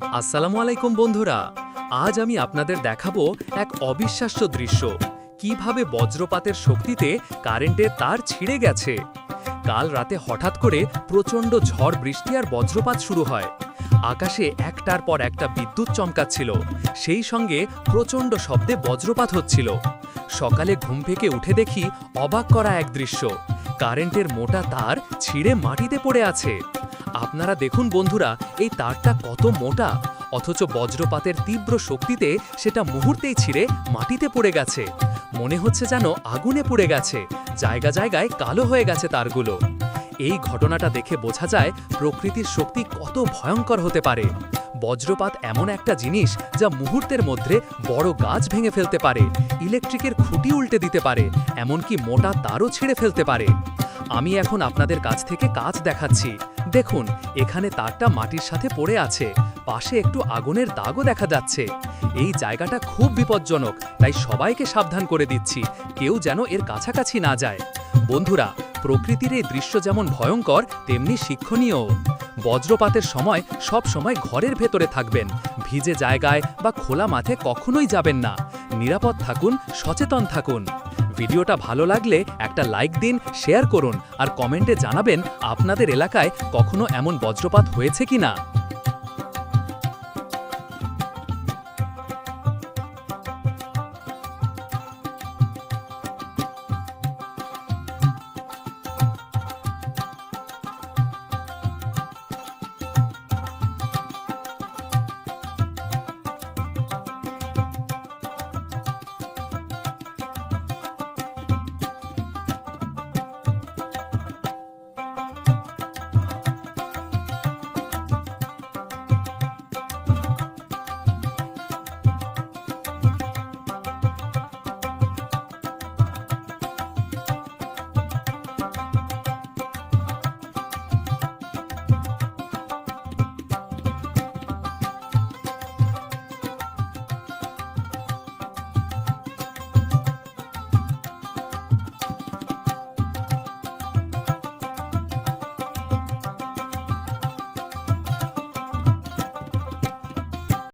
আসসালামু আলাইকুম বন্ধুরা, আজ আমি আপনাদের দেখাবো এক অবিশ্বাস্য দৃশ্য। কীভাবে বজ্রপাতের শক্তিতে কারেন্টের তার ছিঁড়ে গেছে? কাল রাতে হঠাৎ করে প্রচণ্ড ঝড় বৃষ্টি আর বজ্রপাত শুরু হয়। আকাশে একটার পর একটা বিদ্যুৎ চমকাচ্ছিল। সেই সঙ্গে প্রচণ্ড শব্দে বজ্রপাত হচ্ছিল। সকালে ঘুম থেকে উঠে দেখি অবাক করা এক দৃশ্য। কারেন্টের মোটা তার ছিঁড়ে মাটিতে পড়ে আছে। আপনারা দেখুন বন্ধুরা, এই তারটা কত মোটা, অথচ বজ্রপাতের তীব্র শক্তিতে সেটা মুহূর্তেই ছিঁড়ে মাটিতে পড়ে গেছে। মনে হচ্ছে যেন আগুনে পুড়ে গেছে, জায়গা জায়গায় কালো হয়ে গেছে তারগুলো। এই ঘটনাটা দেখে বোঝা যায় প্রকৃতির শক্তি কত ভয়ঙ্কর হতে পারে। বজ্রপাত এমন একটা জিনিস যা মুহূর্তের মধ্যে বড় গাছ ভেঙে ফেলতে পারে, ইলেকট্রিকের খুঁটি উল্টে দিতে পারে, এমনকি মোটা তারও ছিঁড়ে ফেলতে পারে। আমি এখন আপনাদের কাছ থেকে কাজ দেখাচ্ছি। দেখুন, এখানে তারটা মাটির সাথে পড়ে আছে, পাশে একটু আগুনের দাগও দেখা যাচ্ছে। এই জায়গাটা খুব বিপজ্জনক, তাই সবাইকে সাবধান করে দিচ্ছি, কেউ যেন এর কাছাকাছি না যায়। বন্ধুরা প্রকৃতির এই দৃশ্য যেমন ভয়ঙ্কর, তেমনি শিক্ষণীয়। বজ্রপাতের সময় সব সময় ঘরের ভেতরে থাকবেন। ভিজে জায়গায় বা খোলা মাঠে কখনোই যাবেন না। নিরাপদ থাকুন, সচেতন থাকুন। ভিডিওটা ভালো লাগলে একটা লাইক দিন, শেয়ার করুন, আর কমেন্টে জানাবেন আপনাদের এলাকায় কখনো এমন বজ্রপাত হয়েছে কিনা।